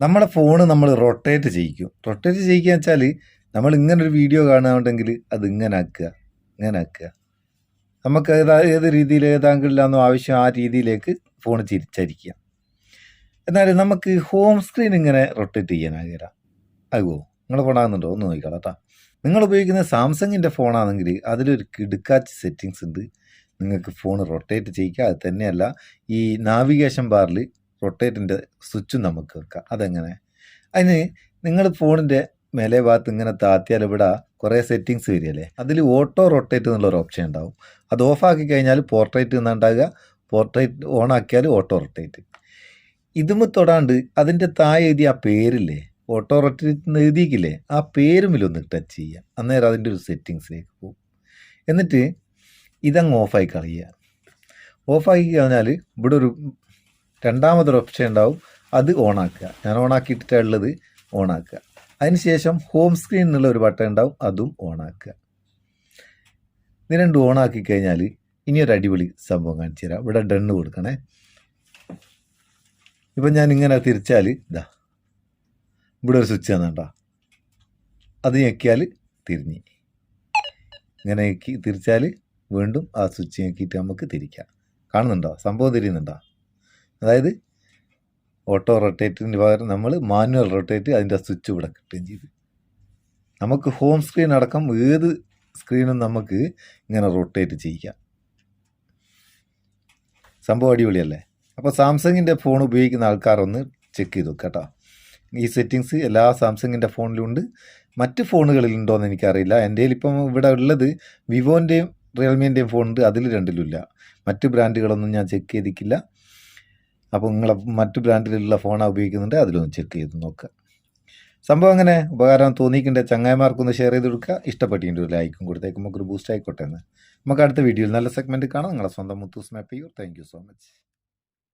നമ്മുടെ ഫോണ് നമ്മൾ rotate ചെയ്യിക്കും. Rotate ചെയ്യിക്കുക വെച്ചാൽ നമ്മൾ ഇങ്ങനെ ഒരു വീഡിയോ കാണാനുണ്ടെങ്കിൽ അത് ഇങ്ങനെ ആക്കുക ഇങ്ങനെ ആക്കുക. നമുക്ക് ഏതാ ഏത് രീതിയിൽ ഏതാങ്കിലാണോ ആവശ്യം ആ രീതിയിലേക്ക് ഫോൺ തിരിച്ചരിക്കുക എന്നാൽ നമുക്ക് ഹോം സ്ക്രീൻ ഇങ്ങനെ റൊട്ടേറ്റ് ചെയ്യാനാകില്ല ആകുമോ നിങ്ങൾ ഫോണാകുന്നുണ്ടോ ഒന്ന് നോക്കിക്കോളാം കേട്ടോ നിങ്ങൾ ഉപയോഗിക്കുന്ന സാംസങ്ങിന്റെ ഫോണാണെങ്കിൽ അതിലൊരു കിടുക്കാച്ച് സെറ്റിങ്സ് ഉണ്ട്. നിങ്ങൾക്ക് ഫോൺ റൊട്ടേറ്റ് ചെയ്യിക്കുക. അത് തന്നെയല്ല ഈ നാവിഗേഷൻ ബാറിൽ റൊട്ടേറ്റിന്റെ സ്വിച്ചും നമുക്ക് വെക്കാം. അതെങ്ങനെ? അതിന് നിങ്ങൾ ഫോണിന്റെ മേലെ ഭാഗത്ത് ഇങ്ങനെ താത്തിയാൽ ഇവിടെ കുറേ സെറ്റിങ്സ് വരികയല്ലേ? അതിൽ ഓട്ടോ റൊട്ടേറ്റ് എന്നുള്ളൊരു ഓപ്ഷൻ ഉണ്ടാവും. അത് ഓഫാക്കി കഴിഞ്ഞാൽ പോർട്രേറ്റ് എന്നുണ്ടാകുക പോർട്രേറ്റ് ഓൺ ആക്കിയാൽ ഓട്ടോ റൊട്ടേറ്റ് ഇതും തൊടാണ്ട് അതിന്റെ താഴെ എഴുതി ആ പേരില്ലേ? ഓട്ടോ റൊട്ടേറ്റ് എഴുതിയിക്കില്ലേ? ആ പേരുമിലൊന്ന് ടച്ച് ചെയ്യുക. അന്നേരം അതിന്റെ ഒരു സെറ്റിങ്സിലേക്ക് പോകും. എന്നിട്ട് ഇതങ്ങ് ഓഫായി കളയുക. ഓഫാക്കി കഴിഞ്ഞാൽ ഇവിടെ ഒരു രണ്ടാമതൊരു ഓപ്ഷൻ ഉണ്ടാവും. അത് ഓണാക്കുക. ഞാൻ ഓണാക്കിയിട്ടാണ് ഉള്ളത്. ഓണാക്കുക. അതിനുശേഷം ഹോം സ്ക്രീൻ എന്നുള്ള ഒരു ബട്ടൺ ഉണ്ടാവും. അതും ഓണാക്കുക. ഇത് രണ്ടും ഓണാക്കി കഴിഞ്ഞാൽ ഇനി ഒരു അടിപൊളി സംഭവം കാണിച്ചു തരാം. ഇവിടെ ഡണ്ണ് കൊടുക്കണേ. ഇപ്പം ഞാൻ ഇങ്ങനെ തിരിച്ചാൽ ഇതാ ഇവിടെ ഒരു സ്വിച്ച് തന്നണ്ട അത് ഞെക്കിയാൽ തിരിഞ്ഞ്. ഇങ്ങനെ ഞെക്കി തിരിച്ചാൽ വീണ്ടും ആ സ്വിച്ച് ഞെക്കിയിട്ട് നമുക്ക് തിരിക്കാം. കാണുന്നുണ്ടോ? സംഭവം തിരിയുന്നുണ്ടോ? അതായത് ഓട്ടോ റൊട്ടേറ്ററിന് പകരം നമ്മൾ മാനുവൽ റൊട്ടേറ്റ് അതിന്റെ സ്വിച്ച് ഇവിടെ കിട്ടുകയും ചെയ്തു. നമുക്ക് ഹോം സ്ക്രീൻ അടക്കം ഏത് സ്ക്രീനും നമുക്ക് ഇങ്ങനെ റൊട്ടേറ്റ് ചെയ്യിക്കാം സംഭവം അടിപൊളിയല്ലേ? അപ്പോൾ സാംസങ്ങിന്റെ ഫോൺ ഉപയോഗിക്കുന്ന ആൾക്കാരൊന്ന് ചെക്ക് ചെയ്തു കേട്ടോ. ഈ സെറ്റിങ്സ് എല്ലാ സാംസങ്ങിന്റെ ഫോണിലും ഉണ്ട് മറ്റ് ഫോണുകളിലുണ്ടോ എന്ന് എനിക്കറിയില്ല. എന്റെ ഇപ്പം ഇവിടെ ഉള്ളത് വിവോന്റെയും റിയൽമീന്റെയും ഫോണുണ്ട്. അതിൽ രണ്ടിലുമില്ല. മറ്റ് ബ്രാൻഡുകളൊന്നും ഞാൻ ചെക്ക് ചെയ്തിട്ടില്ല. അപ്പോൾ നിങ്ങളെ മറ്റു ബ്രാൻഡിലുള്ള ഫോണാണ് ഉപയോഗിക്കുന്നുണ്ട് അതിലൊന്ന് ചെക്ക് ചെയ്ത് നോക്കുക. സംഭവം അങ്ങനെ ഉപകാരം തോന്നിയിട്ടുണ്ട്. ചങ്ങായിമാർക്കൊന്ന് ഷെയർ ചെയ്ത് കൊടുക്കുക. ഇഷ്ടപ്പെട്ടിട്ടുണ്ട് ഒരു ലൈക്കും കൊടുത്തേക്കും. നമുക്കൊരു ബൂസ്റ്റ് ആയിക്കോട്ടെ എന്ന്. നമുക്ക് അടുത്ത വീഡിയോയിൽ നല്ല സെഗ്മെന്റ് കാണാം. നിങ്ങളെ സ്വന്തം മുത്തൂസ് മാപ്പ് ചെയ്യൂ താങ്ക് സോ മച്ച്